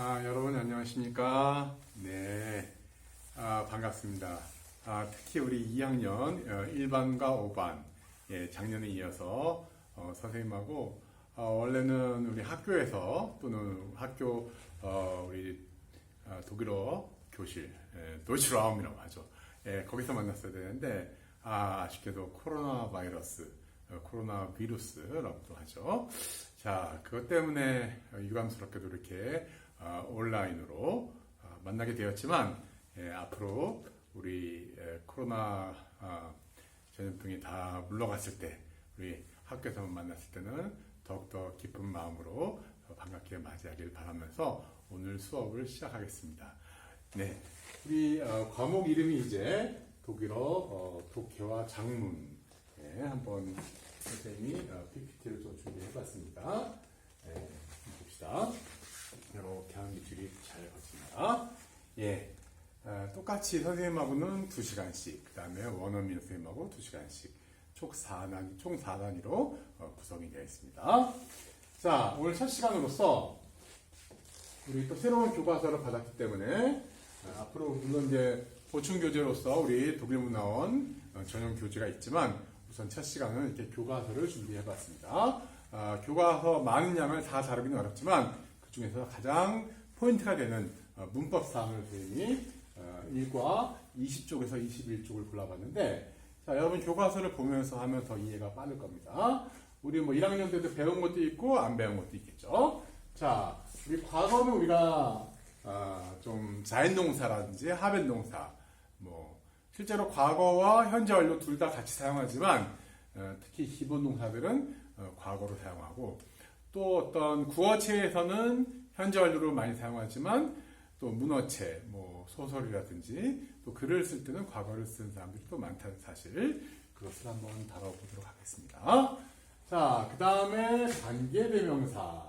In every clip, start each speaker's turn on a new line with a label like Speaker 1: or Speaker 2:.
Speaker 1: 아, 여러분 안녕하십니까? 네, 아, 반갑습니다. 아, 특히 우리 2학년 어, 1반과 5반, 예, 작년에 이어서 어, 선생님하고 어, 원래는 우리 학교에서 또는 학교 어, 우리 어, 독일어 교실, 예, 도이치라움이라고 하죠. 예, 거기서 만났어야 되는데 아, 아쉽게도 코로나 바이러스, 어, 코로나 비루스라고도 하죠. 자, 그것 때문에 유감스럽게도 이렇게 어, 온라인으로 어, 만나게 되었지만 예, 앞으로 우리 예, 코로나 어, 전염병이 다 물러갔을 때 우리 학교에서 만났을 때는 더욱더 기쁜 마음으로 어, 반갑게 맞이하길 바라면서 오늘 수업을 시작하겠습니다. 네, 우리 어, 과목 이름이 이제 독일어 어, 독해와 장문 예, 한번 선생님이 어, PPT를 좀 준비해봤습니다. 예, 봅시다. 이렇게 하는 게 줄이 잘 걷습니다. 예. 어, 똑같이 선생님하고는 2시간씩, 그 다음에 원어민 선생님하고 2시간씩, 총 4단, 총 4단위로 어, 구성이 되어 있습니다. 자, 오늘 첫 시간으로서 우리 또 새로운 교과서를 받았기 때문에 어, 앞으로 물론 이제 보충 교재로서 우리 독일 문화원 어, 전용 교재가 있지만 우선 첫 시간은 이렇게 교과서를 준비해 봤습니다. 아, 교과서 많은 양을 다 다루기는 어렵지만 그 중에서 가장 포인트가 되는 어, 문법 사항을 선생님이 어, 1과 20쪽에서 21쪽을 골라봤는데 자, 여러분 교과서를 보면서 하면 더 이해가 빠를 겁니다. 우리 뭐 1학년 때도 배운 것도 있고 안 배운 것도 있겠죠. 자, 우리 과거는 우리가 아, 좀 자연동사라든지 하변동사, 뭐 실제로 과거와 현재 완료 둘 다 같이 사용하지만 어, 특히 기본 동사들은 어, 과거로 사용하고 또 어떤 구어체에서는 현재 완료로 많이 사용하지만 또 문어체, 뭐 소설이라든지 또 글을 쓸 때는 과거를 쓰는 사람들이 또 많다는 사실 그것을 한번 다뤄보도록 하겠습니다. 자, 그 다음에 관계 대명사.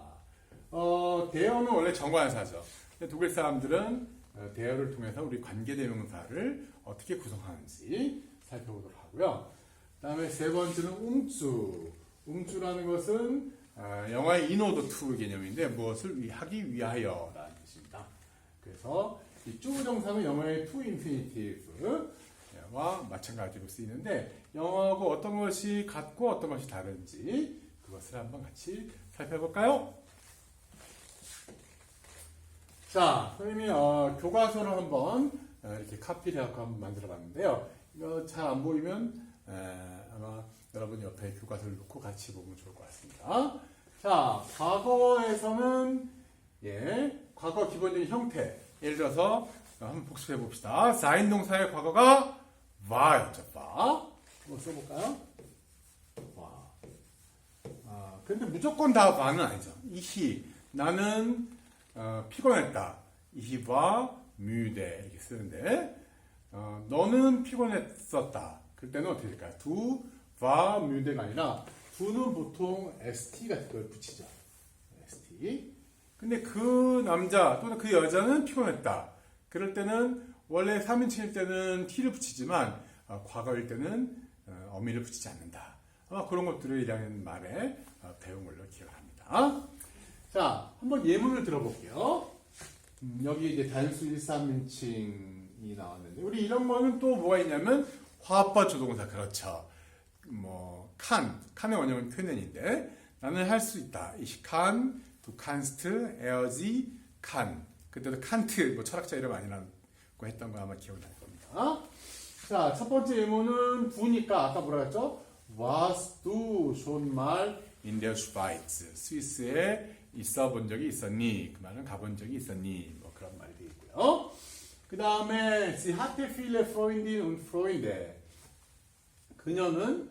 Speaker 1: 어, 대어는 원래 정관사죠. 독일 사람들은 어, 대어를 통해서 우리 관계 대명사를 어떻게 구성하는지 살펴보도록 하고요. 그 다음에 세 번째는 웅주. 웅주라는 것은 어, 영어의 인오더 투 개념인데 무엇을 위- 하기 위하여라는 뜻입니다. 그래서 이 주정사는 영어의 to infinitive와 마찬가지로 쓰이는데 영어하고 어떤 것이 같고 어떤 것이 다른지 그것을 한번 같이 살펴볼까요? 자, 선생님이 어, 교과서를 한번 어, 이렇게 카피를 해서 한번 만들어 봤는데요. 이거 잘 안 보이면 에, 아마 여러분 옆에 교과서를 놓고 같이 보면 좋을 것 같습니다. 자, 과거에서는 예, 과거 기본적인 형태. 예를 들어서 어, 한번 복습해 봅시다. 사인 동사의 과거가 war였죠. war. 한번 써볼까요? war. 아, 근데 무조건 다 war는 아니죠. 이히 나는 어, 피곤했다. war müde 이렇게 쓰는데 어, 너는 피곤했었다. 그때는 어떻게 될까요? du war müde가 아니라 du는 보통 st 같은 걸 붙이죠. st. 근데 그 남자 또는 그 여자는 피곤했다. 그럴 때는 원래 3인칭일 때는 t를 붙이지만 어, 과거일 때는 어, 어미를 붙이지 않는다. 아마 그런 것들을 1학년 말에 어, 배운 걸로 기억을 합니다. 자, 한번 예문을 들어볼게요. 음, 여기 이제 단수 1, 3인칭이 나왔는데, 우리 이런 거는 또 뭐가 있냐면, 화합과 조동사, 그렇죠. 뭐, 칸, 칸의 원형은 쾌넨인데, 나는 할 수 있다. ich kann, du kannst, er, sie, kann. 그때도 칸트, 뭐 철학자 이름 아니라고 했던 거 아마 기억이 날 겁니다. 자, 첫 번째 예문은 두니까 아까 뭐라 했죠? Warst du schon mal in der Schweiz? 스위스에 있어 본 적이 있었니? 그 말은 가본 적이 있었니? 뭐 그런 말도 있고요. 그 다음에 sie hatte viele Freundinnen und Freunde. 그녀는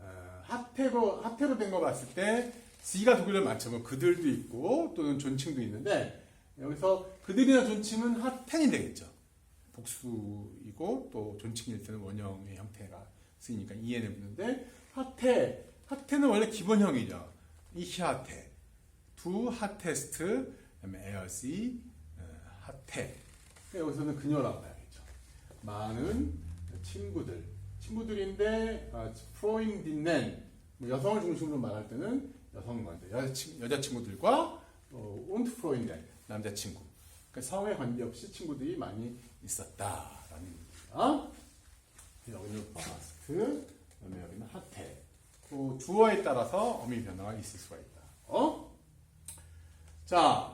Speaker 1: 어, 하태로 하태로 된 거 봤을 때 C가 독일을 맞춰면 그들도 있고 또는 존칭도 있는데 여기서 그들이나 존칭은 하텐이 되겠죠. 복수이고 또 존칭일 때는 원형의 형태가 쓰이니까 이해는 붙는데 하태 하태는 원래 기본형이죠. 이하태 두 하테스트 에어시 어, 그러니까 여기서는 그녀라고 봐야겠죠. 많은 친구들 친구들인데 아, 프로인디넨 뭐 여성을 중심으로 말할 때는 여성 먼저 여자 친구들과 어, 온트 프로인덴 남자 친구 그 성에 관계없이 친구들이 많이 있었다라는 얘기입니다. 여기는 바스트, 여기는 하태. 그 주어에 따라서 어미 변화가 있을 수가 있다. 어? 자,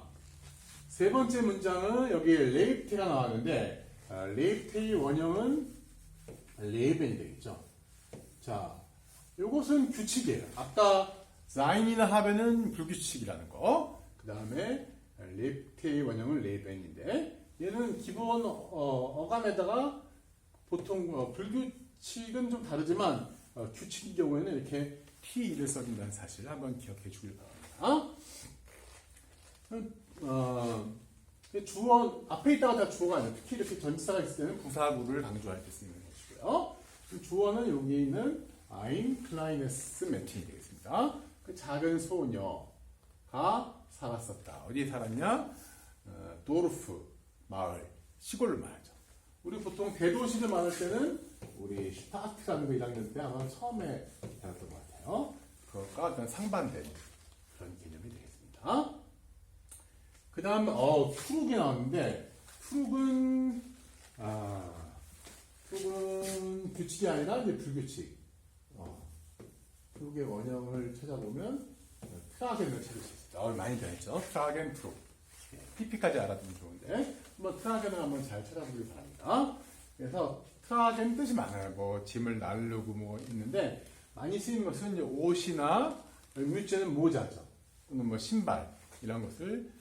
Speaker 1: 세 번째 문장은 여기 레이프테가 나왔는데 아, 레이프테의 원형은 레이벤이 되겠죠. 자, 이것은 규칙이에요. 아까 자인이나 하베는 불규칙이라는 거. 그 다음에 레이프테의 원형은 레이벤인데 얘는 기본 어, 어감에다가 보통 어, 불규칙은 좀 다르지만 어, 규칙의 경우에는 이렇게 T를 써준다는 사실을 한번 기억해 주길 바랍니다. 어, 주어 앞에 있다가 다 주어가 아니에요. 특히 이렇게 전치사가 있을 때는 부사구를 강조할 때 쓰는 것이고요. 그 주어는 여기 있는 ein kleines Mädchen 되겠습니다. 그 작은 소녀가 살았었다. 어디에 살았냐? 어, 도르프 마을 시골을 말하죠. 우리 보통 대도시를 말할 때는 우리 슈타트라는 거 1학년 때 아마 처음에 배웠던 것 같아요. 그것과 상반된 그런 개념이 되겠습니다. 그 다음, 어, 투룩이 나왔는데, 투룩은, 아, 투룩은 규칙이 아니라 이제 불규칙. 어, 투룩의 원형을 찾아보면, 어, 트라겐을 찾을 수 있습니다. 어, 많이 변했죠. 트라겐, 투룩. PP까지 알아두면 좋은데, 한번 트라겐을 한번 잘 찾아보길 바랍니다. 그래서, 트라겐 뜻이 많아요. 뭐, 짐을 나르고 뭐 있는데, 많이 쓰이는 것은 이제 옷이나, 물체는 모자죠. 또는 뭐 신발, 이런 것을 뭐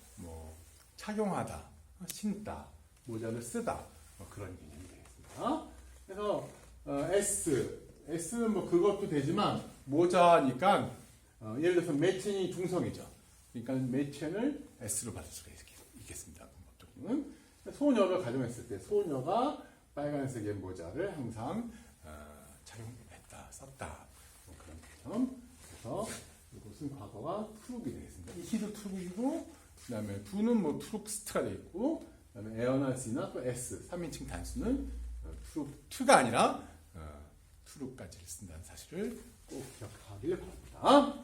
Speaker 1: 착용하다, 신다, 모자를 쓰다 뭐 그런 개념이 되겠습니다. 그래서 어, S, S는 뭐 그것도 되지만 모자니까 어, 예를 들어서 매첸이 중성이죠. 그러니까 매첸을 S로 받을 수가 있, 겠습니다 보통은 소녀를 가정했을 때 소녀가 빨간색의 모자를 항상 어, 착용했다, 썼다 뭐 그런 개념. 그래서 이것은 과거가 트룩이 되겠습니다. 이 히도 트룩이고 그 다음에 두는 뭐 트룩스트가 되어 있고 그 다음에 에어나스나 또 S 3인칭 단수는 어, 트룩 트가 아니라 어, 트룩까지를 쓴다는 사실을 꼭 기억하길 바랍니다.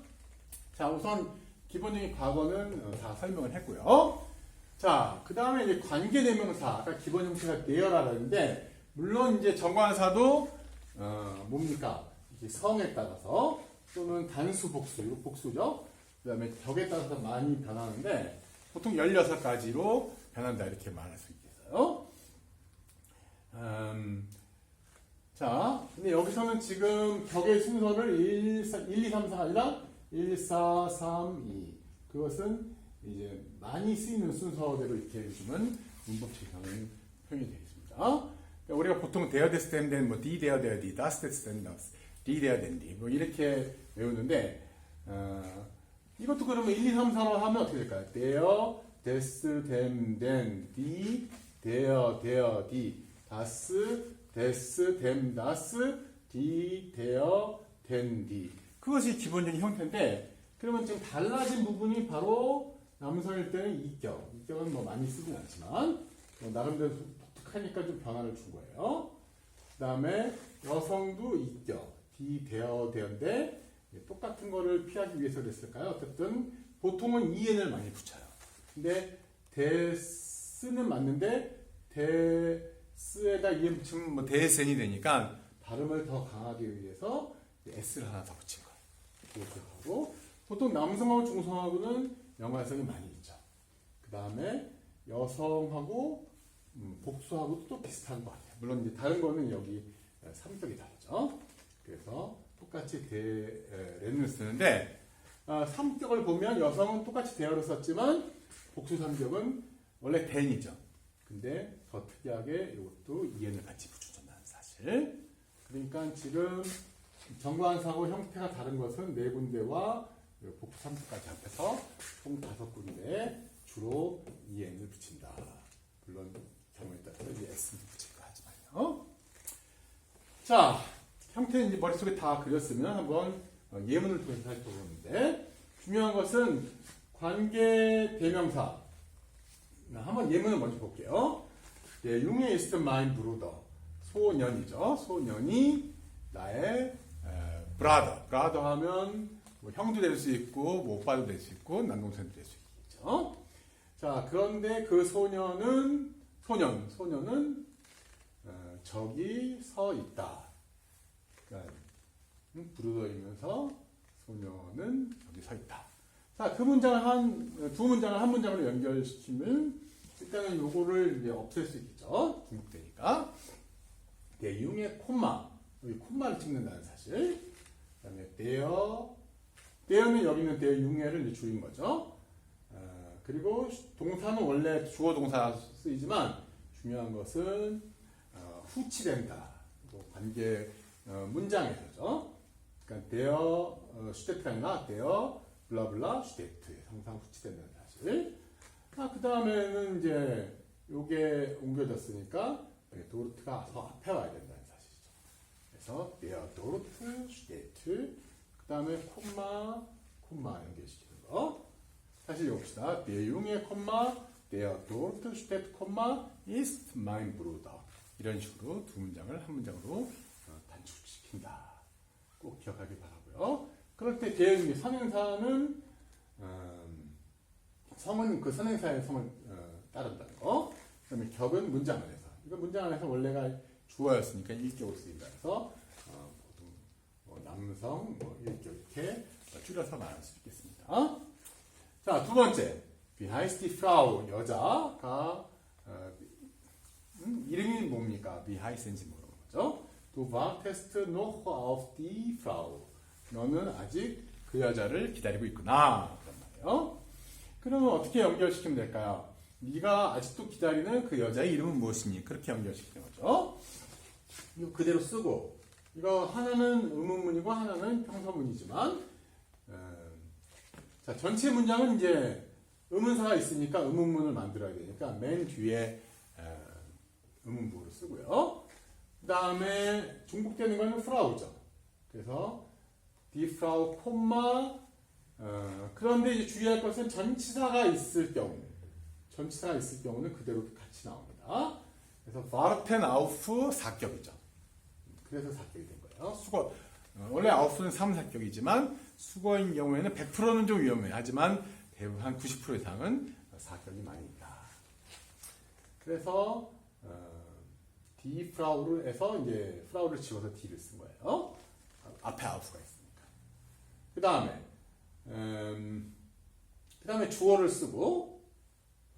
Speaker 1: 자 우선 기본적인 과거는 어, 다 설명을 했고요. 자, 그 다음에 이제 관계대명사, 아까 기본 형태가 내열하라는데, 물론 이제 정관사도, 어, 뭡니까? 이게 성에 따라서, 또는 단수 복수, 이거 복수죠? 그 다음에 격에 따라서 많이 변하는데, 보통 16가지로 변한다, 이렇게 말할 수 있겠어요. 음, 자, 근데 여기서는 지금 격의 순서를 1, 4, 1 2, 3, 4가 아니라 1, 4, 3, 2. 그것은 이제 많이 쓰이는 순서대로 이렇게 해주면 문법칙상은 표현이 되겠습니다. 그러니까 우리가 보통 대어 데스 된 뭐, 디 대어 대어 디, 다스 데스 된 다스, 디 대어 된 디, 뭐, 이렇게 외우는데, 어, 이것도 그러면 1, 2, 3, 4로 하면 어떻게 될까요? 대어, 데스, 댐, 덴, 디, 대어, 대어, 디, 다스, 데스, 댐, 다스, 디, 대어, 덴, 디. 그것이 기본적인 형태인데, 그러면 지금 달라진 부분이 바로 남성일 때는 이격. 이격은 뭐 많이 쓰진 않지만, 뭐 나름대로 독특하니까 좀 변화를 준 거예요. 그 다음에 여성도 이격. 디, 대어, 대어인데, 똑같은 거를 피하기 위해서 그랬을까요? 어쨌든 보통은 EN을 많이 붙여요. 근데 데스는 맞는데 데스에다 EN 붙이면 뭐 데센이 되니까 발음을 더 강하게 위해서 S를 하나 더 붙인 거예요. 이렇게 하고 보통 남성하고 중성하고는 연관성이 많이 있죠. 그 다음에 여성하고 음, 복수하고도 또 비슷한 것 같아요. 물론 이제 다른 거는 여기 삼격이 다르죠. 그래서 똑같이 대를 쓰는데 어, 삼격을 보면 여성은 똑같이 대어를 썼지만 복수 삼격은 원래 댄이죠. 근데 더 특이하게 이것도 이해를 같이 붙여준다는 사실. 그러니까 지금 정관 사고 형태가 다른 것은 네 군데와 복수 삼격까지 합해서 총 다섯 군데 주로 EN을 붙인다. 물론 경우에 따라서 이제 S도 붙일 거 하지만요. 자, 형태는 이제 머릿속에 다 그렸으면 한번 어, 예문을 통해서 살펴보는데 중요한 것은 관계 대명사. 나 한번 예문을 먼저 볼게요. 예, 융에 있을 마인 브루더 소년이죠. 소년이 나의 브라더. 브라더 하면 뭐 형도 될 수 있고 뭐 오빠도 될 수 있고 남동생도 될 수 있겠죠. 자, 그런데 그 소녀는, 소년, 소년은, 어, 저기 서 있다. 그러니까, 음, 부르더이면서 소녀는 저기 서 있다. 자, 그 문장을 한, 두 문장을 한 문장으로 연결시키면, 일단은 요거를 이제 없앨 수 있겠죠. 중국되니까. 대용의 콤마. 여기 콤마를 찍는다는 사실. 그 다음에 대어. 대어는 여기는 대용해를 줄인 거죠. 어, 그리고 동사는 원래 주어 동사 쓰이지만 중요한 것은 어, 후치된다. 또 관계 어, 문장에서죠. 그러니까 대어 어, 슈테트가 아니라 대어 블라블라 슈테트 항상 후치된다는 사실. 아, 그 다음에는 이제 요게 옮겨졌으니까 네, 도르트가 더 앞에 와야 된다는 사실이죠. 그래서 대어 도르트 슈테트 그 다음에 콤마 콤마 연결시키는 거. 다시 읽어봅시다. Der Junge, der dort steht, ist mein Bruder. 이런 식으로 두 문장을 한 문장으로 어, 단축시킨다. 꼭 기억하기 바라고요. 그럴 때 대응이 선행사는 음, 성은 그 선행사의 성을 어, 따른다는 거. 그다음에 격은 문장 안에서. 이거 문장 안에서 원래가 주어였으니까 일격으로 쓰인다. 그래서 어, 보통 뭐 남성, 뭐 일격 이렇게 줄여서 말할 수 있겠습니다. 자, 두 번째. Heißt die Frau? 여자가 어, 음, 이름이 뭡니까? 모르는 거죠. Du wartest noch auf die Frau. 너는 아직 그 여자를 기다리고 있구나. 그런 말이에요. 그러면 어떻게 연결시키면 될까요? 네가 아직도 기다리는 그 여자의 이름은 무엇이니? 그렇게 연결시키는 거죠. 이거 그대로 쓰고 이거 하나는 의문문이고 하나는 평서문이지만 음, 자, 전체 문장은 이제 의문사가 있으니까 의문문을 만들어야 되니까 맨 뒤에 에, 의문부를 쓰고요. 그 다음에 중복되는 거는 프라우죠. 그래서 die Frau, 콤마 어, 그런데 이제 주의할 것은 전치사가 있을 경우 전치사가 있을 경우는 그대로 같이 나옵니다. 그래서 warten auf 사격이죠. 그래서 사격이 된 거예요. 수거 어, 원래 아웃은 3사격이지만 수거인 경우에는 100%는 좀 위험해. 하지만 대부분 한 90% 이상은 사격이 많이 있다. 그래서 어, D 프라우를 해서 이제 프라우를 지워서 D를 쓴 거예요. 앞에 아웃가 있으니까. 그 다음에 음, 그 다음에 주어를 쓰고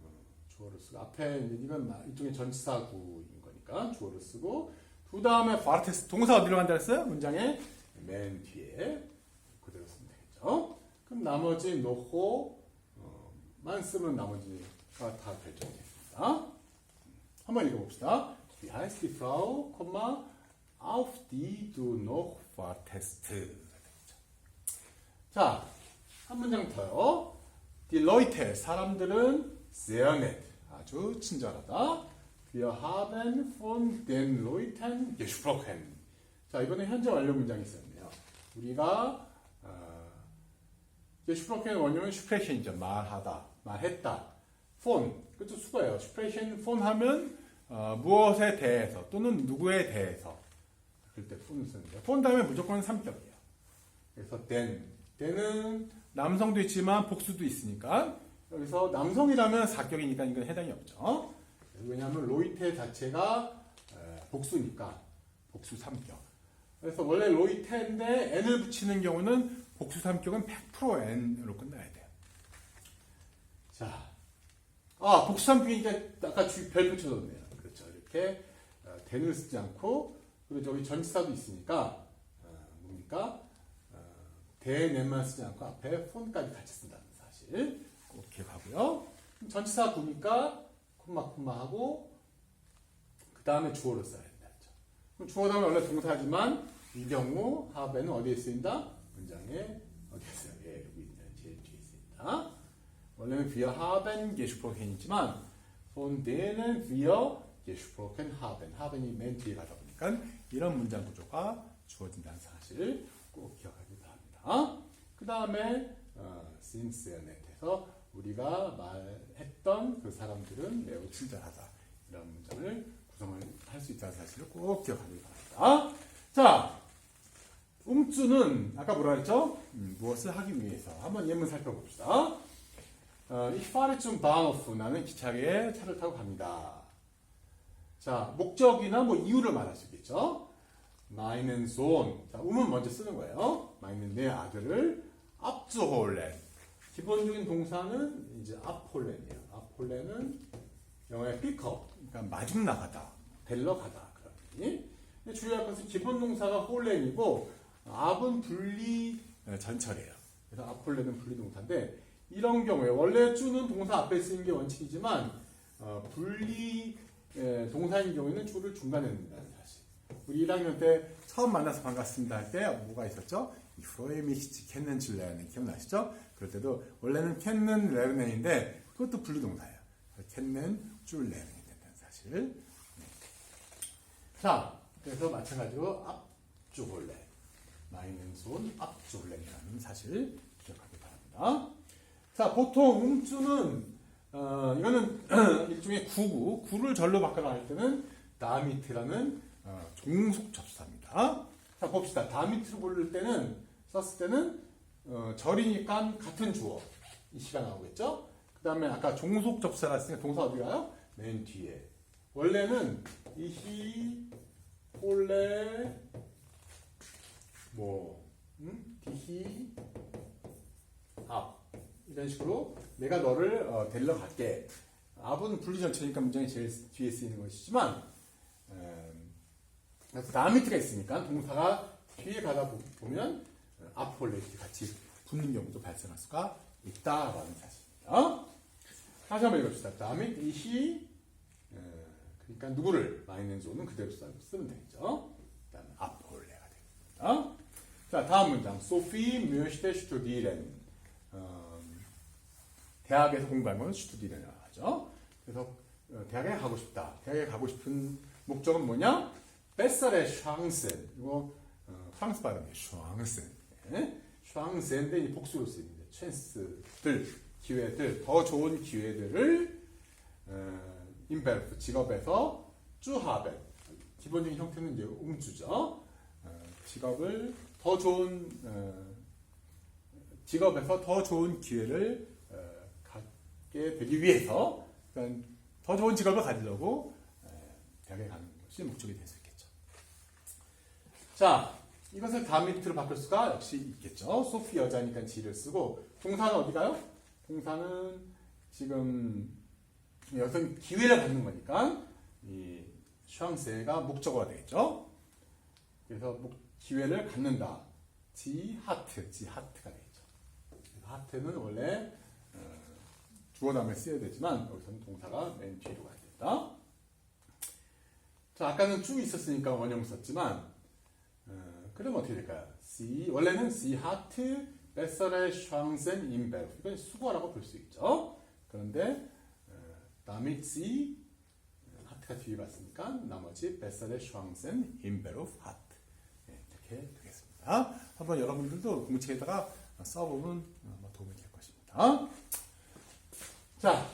Speaker 1: 어, 주어를 쓰고 앞에 이건 이쪽에 전치사구인 거니까 주어를 쓰고 그 다음에 파르테스 동사 어디로 간다 했어요? 문장에 맨 뒤에 그대로 쓰면 되겠죠. 그럼 나머지 노호만 쓰면 나머지가 다 결정되겠습니다. 한번 읽어봅시다. Wie heißt die Frau, auf die du noch wartest? 자, 한 문장 더요. Die Leute, 사람들은 sehr nett, 아주 친절하다. Wir haben von den Leuten gesprochen. 자, 이번에 현재 완료 문장이 있었네요. 우리가 어, gesprochen 원형은 sprechen. 말하다, 말했다. von, 그것도 수거예요. sprechen, von 하면 어, 무엇에 대해서 또는 누구에 대해서 그럴 때 von 쓰는데 von 다음에 무조건 삼격이에요. 그래서 then, then은 남성도 있지만 복수도 있으니까 여기서 남성이라면 사격이니까 이건 해당이 없죠. 왜냐하면 로이테 자체가 에, 복수니까 복수 삼격. 그래서 원래 로이테인데 n을 붙이는 경우는 복수 삼격은 100% n으로 끝나야 돼요. 자, 아 복수 삼격이니까 아까 주- 별 붙여줬네요. 그렇죠. 이렇게 어, den을 쓰지 않고 그리고 저기 전치사도 있으니까 어, 뭡니까? 어, 대낸만 쓰지 않고 앞에 폰까지 같이 쓴다는 사실 꼭 기억하고요. 그럼 전치사 구니까 콤마 콤마 하고 그 다음에 주어를 써야 된다. 그럼 주어 다음에 원래 동사지만 이 경우 하베는 어디에 쓰인다? 문장에 어디에 쓰여? 예, 여기 있네. 제일 뒤에 쓰인다. 원래는 haben gesprochen이지만 von denen wir gesprochen haben. haben이 맨 뒤에 가다 보니까 이런 문장 구조가 주어진다는 사실 꼭 기억하기 바랍니다. 그 다음에 어, sincerenet에서 우리가 말했던 그 사람들은 매우 친절하다. 이런 문장을 구성을 할 수 있다는 사실을 꼭 기억하기 바랍니다. 자, 음주는 아까 뭐라 했죠? 음, 무엇을 하기 위해서. 한번 예문 살펴봅시다. 어, ich fahre zum Bahnhof. 나는 기차에 차를 타고 갑니다. 자, 목적이나 뭐 이유를 말할 수 있겠죠. meinen Sohn. 자, um은 먼저 쓰는 거예요. meinen 내 아들을 abzuholen. 기본적인 동사는 이제 abholen이에요. abholen은 영어의 pick업. 그러니까 마중 나가다, 델러 가다 그런 주의할 것은 기본 동사가 홀렌이고 ab은 분리 어, 전철이에요. 그래서 abholen은 분리 동사인데 이런 경우에 원래 주는 동사 앞에 쓰는 게 원칙이지만 어, 분리 에, 동사인 경우에는 주를 중간에 넣는다는 사실. 우리 1학년 때 처음 만나서 반갑습니다 할 때 뭐가 있었죠? 프로에 미시치 캔넨 줄레는 기억나시죠? 그럴 때도 원래는 캔넨 레르넨인데 그것도 분리동사예요. 캔넨 줄 레르넨이 된다는 사실. 네. 자, 그래서 마찬가지로 앞주홀레, 마이는 손 앞주홀레라는 사실 기억하기 바랍니다. 자, 보통 음주는 어, 이거는 일종의 구구, 구를 절로 바꿔라 할 때는 다미트라는 어, 종속 접수사입니다. 자, 봅시다. 다미트로 부를 때는 썼을 때는 어, 절이니까 같은 주어 이 시가 나오겠죠. 그 다음에 아까 종속 접수사라 했으니까 동사 어디 가요? 맨 뒤에. 원래는 이히 폴레 뭐 음? 디히 앞 이런 식으로 내가 너를 어, 데리러 갈게. 앞은 분리전체니까 문장이 제일 뒤에 쓰이는 것이지만 음, 그래서 다미트가 있으니까 동사가 뒤에 가다 보- 보면 어, 앞폴레 이렇게 같이 붙는 경우도 발생할 수가 있다라는 사실입니다. 다시 한번 읽읍시다. 다음에 이시 어, 그러니까 누구를 마이넨조는 그대로 써- 쓰면 되겠죠. 그다음에 앞폴레가 됩니다. 자 다음 문장. 소피 어, 대학에서 공부한 건 슈투디렌이라고 하죠. 그래서 어, 대학에 가고 싶다. 대학에 가고 싶은 목적은 뭐냐? 베살의 샹센. 이거 어, 프랑스 발음이에요. 샹센. 네? 샹센인데 이 복수로 쓰입니다. 찬스들, 기회들, 더 좋은 기회들을 어, 인베르프 직업에서 쭈하벤. 기본적인 형태는 이제 음주죠. 어, 직업을 더 좋은 어, 직업에서 더 좋은 기회를 되기 위해서 더 좋은 직업을 가지려고 에, 대학에 가는 것이 목적이 될 수 있겠죠. 자, 이것을 다미트로 바꿀 수가 역시 있겠죠. 소피 여자니까 지를 쓰고 동사는 어디 가요? 동사는 지금 여기서 기회를 갖는 거니까 이 샹세가 목적어가 되겠죠. 그래서 목- 기회를 갖는다. 지 하트, 지 하트가 되겠죠. 하트는 원래 어, 주어 다음에 쓰여야 되지만 여기서는 동사가 맨 뒤로 가야 된다. 자, 아까는 쭉 있었으니까 원형 썼지만 어, 그럼 어떻게 될까요? C 원래는 C 하트 베서의 샹센 인베르 이건 수거라고 볼 수 있죠. 그런데 어, damit C 하트가 뒤에 봤으니까 나머지 베서의 샹센 인베르 하트 네, 이렇게 되겠습니다. 한번 여러분들도 공책에다가 써보면 아마 도움이 될 것입니다. 자,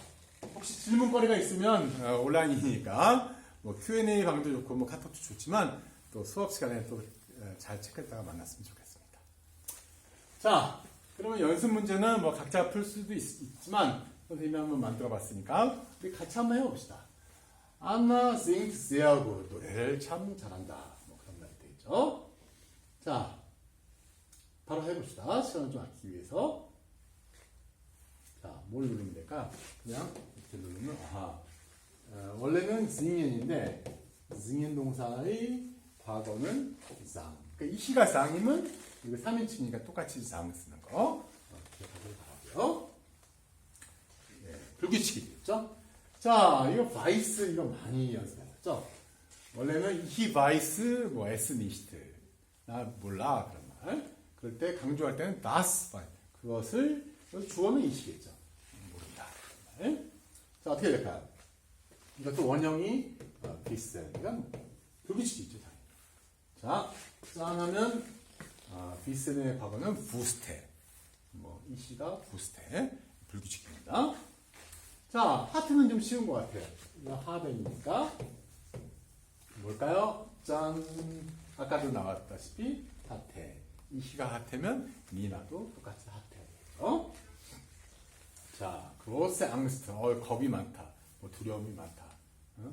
Speaker 1: 혹시 질문거리가 있으면 어, 온라인이니까 뭐 Q&A 방도 좋고 뭐 카톡도 좋지만 또 수업 시간에 또 잘 체크했다가 만났으면 좋겠습니다. 자, 그러면 연습 문제는 뭐 각자 풀 수도 있, 지만 선생님이 한번 만들어 봤으니까 우리 같이 한번 해봅시다. 안나 sehr gut. 노래를 참 잘한다. 뭐 그런 말이 되겠죠. 자, 바로 해봅시다. 시간을 좀 아끼기 위해서. 자, 뭘 누르면 될까? 그냥 이렇게 누르면, 아하. 어, 원래는 징엔인데, 징엔 동사의 과거는 장. 그러니까 이 시가 장이면, 이거 3인칭이니까 똑같이 장 쓰는 거. 어, 기억하길 바라고요 예, 불규칙이겠죠? 자, 이거 바이스, 이거 많이 연습하셨죠? 원래는 히 바이스, 뭐, 에스 니시트. 나 몰라, 그런 말. 그럴 때 강조할 때는 das. 그것을, 주어는 이시겠죠? 자, 어떻게 될까요? 이것도 원형이 어, 비슷해. 이건 불규칙이죠, 당연히. 자, 짠하면, 아, 비슷의 과거는 부스테. 뭐, 이 시가 부스테. 불규칙입니다. 자, 하트는 좀 쉬운 것 같아요. 이거 하벤이니까. 뭘까요? 짠. 아까도 나왔다시피, 하태. 이 시가 하태면, 니나도 똑같이 하태 자, 자, große Angst. 어, 겁이 많다. 뭐 두려움이 많다. 어?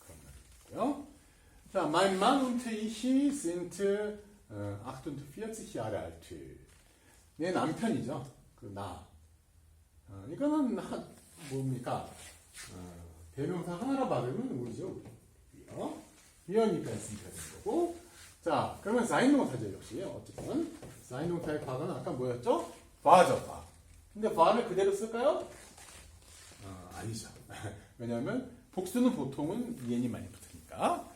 Speaker 1: 그런 말이고요. 자, mein Mann und ich sind äh, 48 Jahre alt. 내 남편이죠. 그 나. 어, 이거는 하, 뭡니까? 어, 대명사 하나로 받으면 우리죠. 우리. 어? 위어니까 있으니까 되는 거고. 자, 그러면 사인 동사죠, 역시. 어쨌든. 사인 동사의 과거는 아까 뭐였죠? 바죠, 바. 근데 바를 그대로 쓸까요? 어, 아니죠. 왜냐하면 복수는 보통은 이엔이 많이 붙으니까. 어,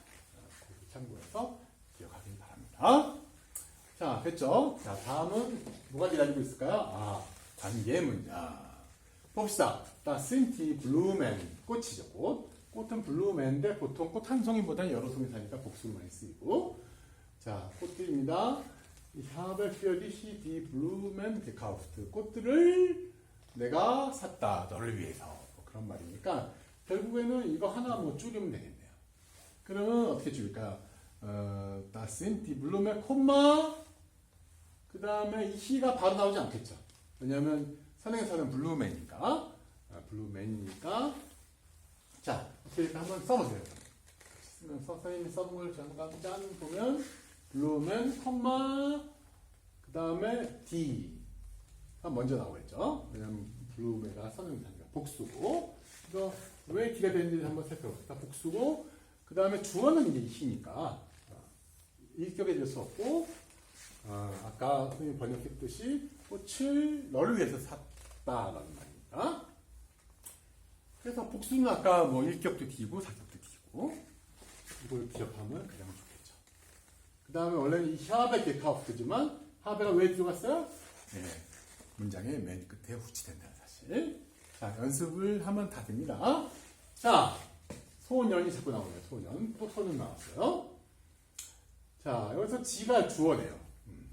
Speaker 1: 참고해서 기억하길 바랍니다. 자, 됐죠? 자, 다음은 뭐가 기다리고 있을까요? 아, 관계 문장. 봅시다. 다 신티 블루맨 꽃이죠 꽃. 꽃은 블루맨인데 보통 꽃 한 송이보다는 여러 송이 사니까 복수로 많이 쓰이고. 자 꽃들입니다. Für dich die Blumen gekauft. 꽃들을 내가 샀다. 너를 위해서. 뭐 그런 말이니까 결국에는 이거 하나 뭐 줄이면 되겠네요. 그러면 어떻게 줄일까? 어, sind die Blumen, 콤마 그 다음에 이 시가 바로 나오지 않겠죠. 왜냐하면 선행사는 블루맨이니까 아, 블루맨이니까 자 이렇게 한번 써보세요. 쓰면서 선생님이 써본 걸 잠깐 짠 보면 블루맨 컴마 그 다음에 D 가 먼저 나오겠죠. 왜냐하면 블루맨가 선행사니까 복수고 이거 왜 D가 되는지 한번 살펴봅시다. 복수고 그 다음에 주어는 이제 이시니까 어, 일격에 될수 없고 아, 아까 선생님 번역했듯이 꽃을 너를 위해서 샀다라는 말입니다. 그래서 복수는 아까 뭐 일격도 D고 사격도 D고 이걸 기억하면 가장 좋겠죠. 그 다음에 원래는 이 샤베 게카우프지만 하베가 왜 들어갔어요? 네, 문장의 맨 끝에 후치된다는 사실. 자, 연습을 하면 다 됩니다. 자, 소년이 자꾸 나오네요. 소년. 또 소년 나왔어요. 자, 여기서 지가 주어네요. 음.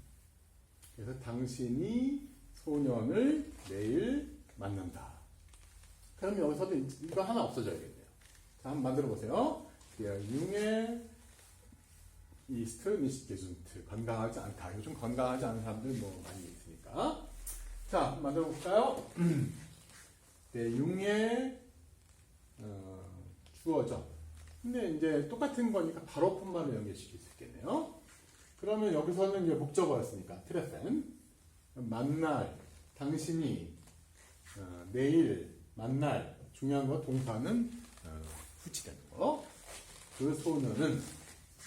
Speaker 1: 그래서 당신이 소년을 내일 만난다. 그럼 여기서도 이거 하나 없어져야겠네요. 자, 한번 만들어 보세요. Der Junge ist nicht gesund. 건강하지 않다. 요즘 건강하지 않은 사람들 뭐 많이 있으니까. 자, 만들어 볼까요? Junge 어, 주어죠. 근데 이제 똑같은 거니까 바로 폰말로 연결시킬 수 있겠네요. 그러면 여기서는 이제 목적어였으니까 트레펜 만날 당신이 어, 내일 만날 중요한 거 동사는 어, 후치되는 거. 그 소녀는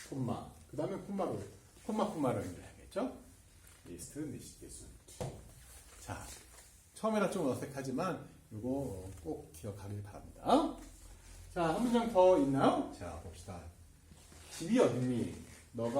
Speaker 1: 콤마 그 다음에 콤마로 콤마 콤마로 연결해야겠죠. 리스트 니시게스. 자 처음에라 좀 어색하지만 이거 꼭 기억하길 바랍니다. 자 한 문장 더 있나요? 자 봅시다. 집이 어딨니? 너가